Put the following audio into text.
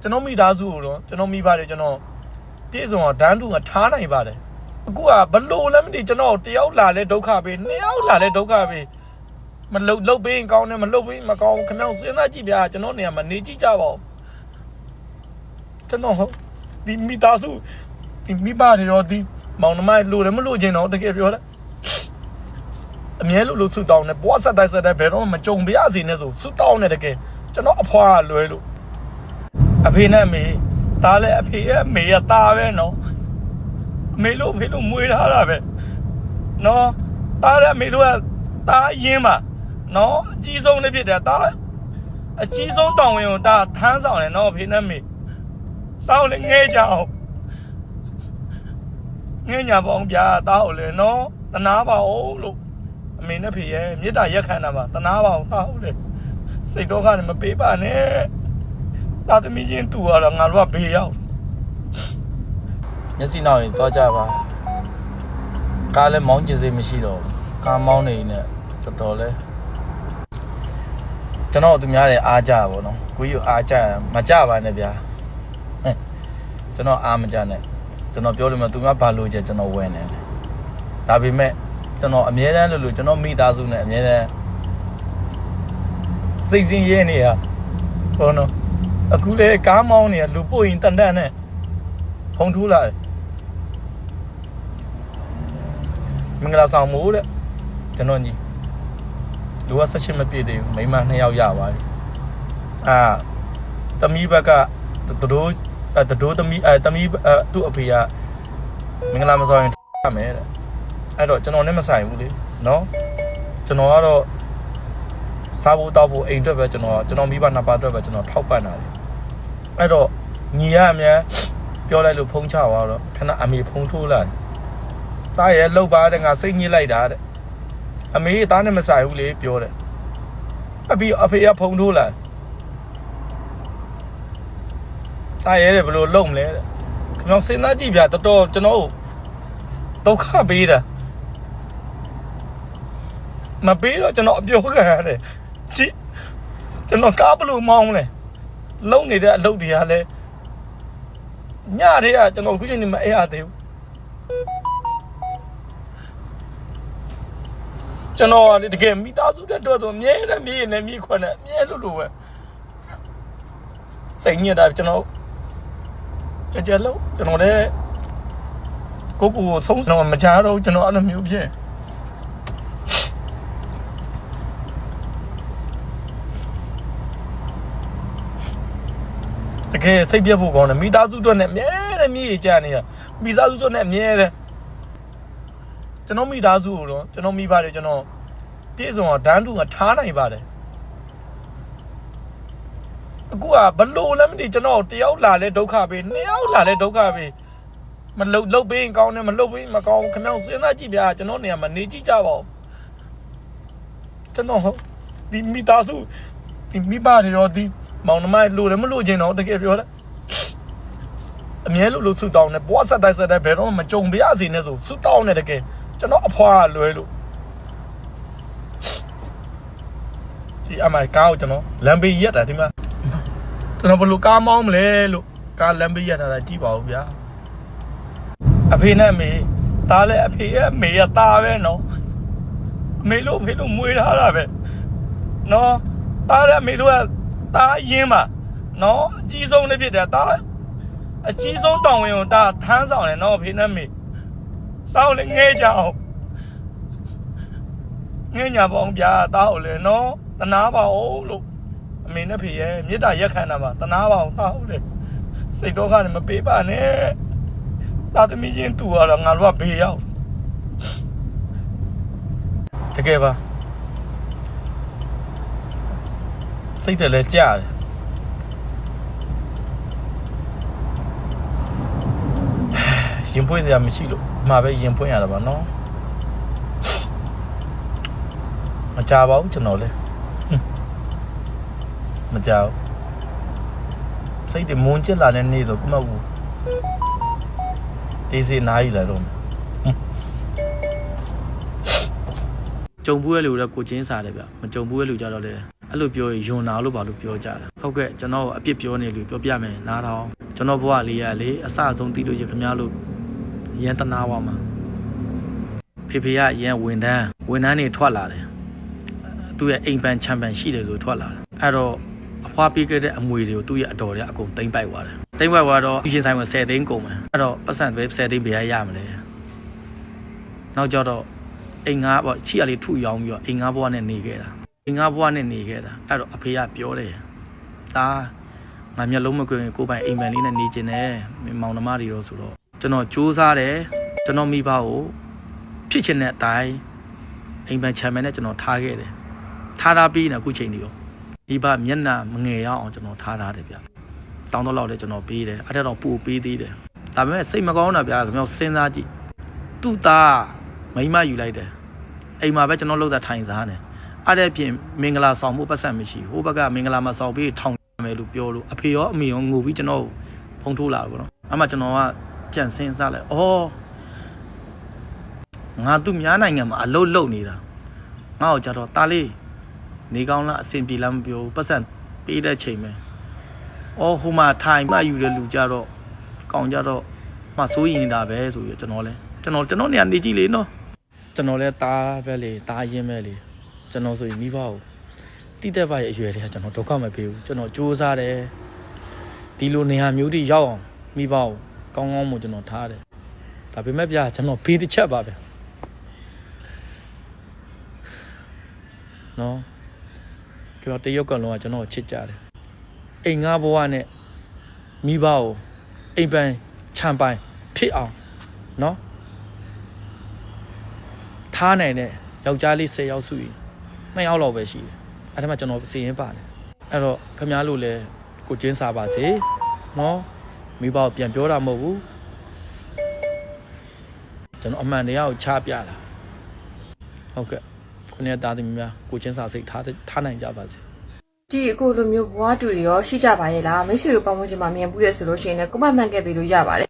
ကျွန်တော်မိသားစုကိုတော့ကျွန်တော်မိပါတယ်ကျွန်တော်ပြည့်စုံအောင်ဒန်းတူကထားနိုင်ပါတယ်အခုကဘလို့လည်းမသိကျွန်တော်တယောက်လာလဲဒုက္ခပေးနှစ်ယောက်လာလဲဒုက္ခပေးမလုတ်လုတ်ပေးရင်ကောင်းတယ်မလုတ်ပေးရင်မကောင်းဘူးခဏစဉ်းစားကြည့်ဗျာကျွန်တော်နေရာမှာနေကြည့်ကြပါဦးကျွန်တော်ဒီမိသားစုဒီမိဘတွေရောဒီမောင်နှမလိုတယ်မလို့ခြင်းတော့တကယ်ပြောတယ်အမြဲလို့လို့ဆူတောင်းနေဘွားဆက်တိုက်ဆက်တိုက်ဘယ်တော့မှမကြုံပြရစီနဲ့ဆိုဆူတောင်းနေတကယ်ကျွန်တော်အဖွားလွယ်လို့ အဖေနဲ့အမေဒါလည်းအဖေရဲ့အမေရသားပဲနော်အမေလို့အဖေလို့မွေးထားတာပဲနော်ဒါလည်းအမေတို့ကသားအရင်ပါနော်အကြီးဆုံးလည်းဖြစ်တယ်ဒါအကြီးဆုံးတောင်းဝင်ကိုဒါထမ်းဆောင်တယ်နော်အဖေနဲ့အမေတောင်းလည်းငဲကြအောင်ငဲညာပါအောင်ဗျာတောင်းလည်းနော်တနာပါအောင်လို့အမေနဲ့ဖေရဲ့မေတ္တာရက်ခံတာပါတနာပါအောင်တောင်းလေစိတ်တော့ကနေမပေးပါနဲ့ တာသမီချင်းတူရတော့ငါတို့ကဘေးရောက်မျက်စိနောက်ရင်တော့ကြပါကားလည်းမောင်းကျစေးမရှိတော့ဘူးကားမောင်းနေနေတော်တော်လဲကျွန်တော်သူများတွေအားကြပါဘောနော်ကိုကြီးအားကြမကြပါနဲ့ဗျာဟဲ့ကျွန်တော်အားမကြနဲ့ကျွန်တော်ပြောလို့မသူများဘာလို့ကြကျွန်တော်ဝင်နေတယ်ဒါပေမဲ့ကျွန်တော်အမြဲတမ်းလို့လို့ကျွန်တော်မိသားစုနဲ့အမြဲတမ်းစိတ်စင်ရဲနေရဟောနော် အခုလေကားမောင်းနေရလူပို့ရင်တန်တန်နဲ့ဖုံထူးလာတယ်မင်္ဂလာဆောင်မို့တဲ့ကျွန်တော်ကြီးလူကဆက်ချင်မပြည့်သေးဘူးမိန်းမနှစ်ယောက်ရပါပြီအာတမီးဘက်ကတတိုးအဲတတိုးတမီးအဲတမီးအဲသူ့အဖေကမင်္ဂလာမဆောင်ရင်ရမယ်တဲ့အဲ့တော့ကျွန်တော်နဲ့မဆိုင်ဘူးလေနော်ကျွန်တော်ကတော့စားဖို့တောက်ဖို့အိမ်အတွက်ပဲကျွန်တော်ကျွန်တော်မိဘနှစ်ပါးအတွက်ပဲကျွန်တော်ထောက်ပံ့တာလေ အဲ့တော့ညီရအများပြောလိုက်လို့ဖုံးချသွားတော့ခဏအမေဖုံးထိုးလာတယ်။သားရဲ့လှုပ်ပါတဲ့ငါစိတ်ညစ်လိုက်တာတဲ့အမေသားနဲ့မဆိုင်ဘူးလေပြောတယ်။အပြီးအဖေကဖုံးထိုးလာတယ်။သားရဲ့တဲ့ဘယ်လိုလုံမလဲတဲ့။ကျွန်တော်စဉ်းစားကြည့်ဗျာတော်တော်ကျွန်တော်တို့ဒုက္ခပေးတာမပေးတော့ကျွန်တော်အပြောခံရတယ်။ကြည့်ကျွန်တော်ကားဘယ်လိုမောင်းလဲ။ လုံနေတဲ့အလုပ်တွေကလည်းညတည်းကကျွန်တော်ခုချိန်နေမအဲ့ရသေးဘူးကျွန်တော်ကလေတကယ်မိသားစုတဲ့တော့ဆိုအမြဲတမ်းမြေးနေမြေးခွနဲ့အမြဲလို့လို့ပဲစိတ်ညစ်တာကျွန်တော်ကြကြလို့ကျွန်တော်လည်းကိုကိုကိုဆုံးဆုံးမချတော့ဘူးကျွန်တော်အဲ့လိုမျိုးဖြစ် တကယ်စိတ်ပြတ်ဖို့ကောင်းတယ်မိသားစုအတွက်နဲ့အမြဲတမ်းမြည်ကြနေရမိသားစုအတွက်နဲ့အမြဲတမ်းကျွန်တော်မိသားစုကိုတော့ကျွန်တော်မိပါတယ်ကျွန်တော်ပြည့်စုံအောင်ဒန်းတူကထားနိုင်ပါတယ်အခုကဘလို့လည်းမသိကျွန်တော်တယောက်လာလဲဒုက္ခပေးနှစ်ယောက်လာလဲဒုက္ခပေးမလုတ်လုတ်ပေးရင်ကောင်းတယ်မလုတ်ပေးရင်မကောင်းဘူးခဏစဉ်းစားကြည့်ဗျာကျွန်တော်နေရာမှာနေကြည့်ကြပါဦးကျွန်တော်ဒီမိသားစုဒီမိဘတွေရောဒီ မောင်နှမလိုတယ်မလို့ခြင်းတော့တကယ်ပြောတယ်အမြဲလို့လို့ဆူတောင်းနေဘွားဆက်တိုက်ဆက်တိုက်ဘယ်တော့မှမကြုံပြရစီနဲ့ဆိုဆူတောင်းနေတကယ်ကျွန်တော်အဖွားလွယ်လို့ဒီအမိုင်ကားကိုကျွန်တော်လမ်းဘေးရက်တာဒီမှာကျွန်တော်ဘယ်လိုကားမောင်းမလဲလို့ကားလမ်းဘေးရက်ထားတာကြည့်ပါဦးဗျာအဖေနဲ့အမေဒါလည်းအဖေရဲ့အမေရသားပဲနော်အမေလို့အဖေလို့မွေးထားတာပဲနော်ဒါလည်းအမေတို့က သားအရင်ပါနော်အကြီးဆုံးလည်းဖြစ်တယ်ဒါအကြီးဆုံးတောင်းဝင်ကိုဒါထမ်းဆောင်တယ်နော်အဖေနဲ့အမေတောင်းလည်းငဲကြအောင်ငဲညာပါအောင်ဗျာတောင်းလည်းနော်တနာပါအောင်လို့အမေနဲ့ဖေရဲ့မေတ္တာရက်ခံတာပါတနာပါအောင်တောင်းလေစိတ်တော့ကနေမပေးပါနဲ့တာသမီချင်းတူရတော့ငါတို့ကဘေးရောက်တကယ်ပါ စိတ်တယ်လဲကြားတယ်ရင်ပွင့်စရာမရှိလို့ဒီမှာပဲရင်ပွင့်ရတာပါနော်မကြပါဘူးကျွန်တော်လဲဟွန်းမကြဘူးစိတ်တွေမွန်းကျစ်လာတဲ့နေ့ဆိုကမဟုတ်ဘူးအေးစေးနားယူလာတော့မယ်ဟွန်းကြုံဘူးရဲ့လူတော့ကိုချင်းစားတယ်ဗျမကြုံဘူးရဲ့လူကြတော့လေ အဲ့လိုပြောရင်ယွန်နာလို့ဘာလို့ပြောကြတာဟုတ်ကဲ့ကျွန်တော်အပြစ်ပြောနေလို့ပြောပြမယ်နားထောင်ကျွန်တော်ဘဝလေးရလေအစအဆုံးတီးလို့ရခင်ဗျားလို့ရန်တနာဝါမှာဖေဖေကရန်ဝန်တန်းဝန်တန်းနေထွက်လာတယ်သူ့ရဲ့အိမ်ပန်ချမ်ပန်ရှိတယ်ဆိုထွက်လာတယ်အဲ့တော့အဖွားပေးခဲ့တဲ့အမွေတွေကိုသူ့ရဲ့အတော်တွေအကုန်သိမ့်ပိုက်သွားတယ်သိမ့်ပိုက်သွားတော့ဒီရှင်ဆိုင်မှာ10သိန်းကုန်မယ်အဲ့တော့ပတ်စံပဲ10သိန်းဘယ်ရရမလဲနောက်ကြတော့အိမ်ငါပေါ့ချီရလေးထုရောင်းပြီးတော့အိမ်ငါဘဝနဲ့နေခဲ့တာအ င်္ဂါဘွားနဲ့နေခဲ့တာအဲ့တော့အဖေကပြောတယ်ဒါငါမျက်လုံးမကွင်ကိုယ်ပိုင်အိမ်မန်လေးနဲ့နေကျင်တယ်မင်းမောင်နှမတွေတော့ဆိုတော့ကျွန်တော်စူးစမ်းတယ်ကျွန်တော်မိဘကိုဖြစ်ချင်တဲ့အတိုင်းအိမ်ပန်ချမ်းမန်နဲ့ကျွန်တော်ထားခဲ့တယ်ထားထားပြီးနေအခုချိန်ဒီရောမိဘမျက်နှာမငယ်ရအောင်ကျွန်တော်ထားထားတယ်ဗျတောင်းတော့လောက်လည်းကျွန်တော်ပေးတယ်အဲ့ဒါတော့ပို့ပေးသေးတယ်ဒါပေမဲ့စိတ်မကောင်းတာဗျာခင်ဗျားစဉ်းစားကြည့်သူ့သားမိမယူလိုက်တယ်အိမ်မှာပဲကျွန်တော်လောက်စားထိုင်စားနေ အဲ့တဲ့ပြင်မင်္ဂလာဆောင်မှုပတ်စံမရှိဘူးဟိုဘက်ကမင်္ဂလာမဆောင်ပြီးထောင်မယ်လို့ပြောလို့အဖေရောအမေရောငိုပြီးကျွန်တော်ဖုံးထိုးလာတယ်ပေါ့နော်အမှကျွန်တော်ကကြံစင်းစားလိုက်ဩငါသူများနိုင်ငံမှာအလုတ်လုတ်နေတာငါ့ကိုကြတော့တာလေးနေကောင်းလားအဆင်ပြေလားမပြောဘူးပတ်စံပေးတဲ့ချိန်ပဲဩဟိုမှာထိုင်မှယူတဲ့လူကြတော့ကောင်းကြတော့မဆိုးရင်တာပဲဆိုပြီးကျွန်တော်လဲကျွန်တော်ကျွန်တော်နေရာနေကြည့်လေနော်ကျွန်တော်လဲတားပဲလေတားရင်ပဲလေ ကျွန်တော်ဆိုရင်မိဘကိုတိတက်ပါရဲ့အရွယ်တွေကကျွန်တော်ဒုက္ခမပေးဘူးကျွန်တော်စူးစမ်းတယ်ဒီလိုနေရာမျိုးတွေရောက်အောင်မိဘကိုကောင်းကောင်းမို့ကျွန်တော်ထားတယ်ဒါပေမဲ့ဗျာကျွန်တော်ဖေးတစ်ချက်ပါပဲနော်ကျွန်တော်တရုတ်ကလုံးကကျွန်တော်ကိုချစ်ကြတယ်အိမ်ငါဘဝနဲ့မိဘကိုအိမ်ပန်ခြံပိုင်ဖြစ်အောင်နော်ထားနိုင်တဲ့ယောက်ျားလေး10ယောက်စုရင် နှစ်ယောက်လောက်ပဲရှိတယ်အဲ့ဒါမှကျွန်တော်စီရင်ပါတယ်အဲ့တော့ခမားလို့လဲကိုကျင်းစားပါစေနော်မိဘကိုပြန်ပြောတာမဟုတ်ဘူးကျွန်တော်အမှန်တရားကိုချပြတာဟုတ်ကဲ့ခုနေ့တာသမီးများကိုကျင်းစားစိတ်ထားထားနိုင်ကြပါစေဒီအခုလိုမျိုးဘွားတူတွေရောရှိကြပါရဲ့လားမိတ်ဆွေတို့ပေါင်းမှုချင်းမှာမြင်ဘူးရဆိုလို့ရှိရင်လည်းကိုမမှန်ခဲ့ပြီလို့ရပါတယ်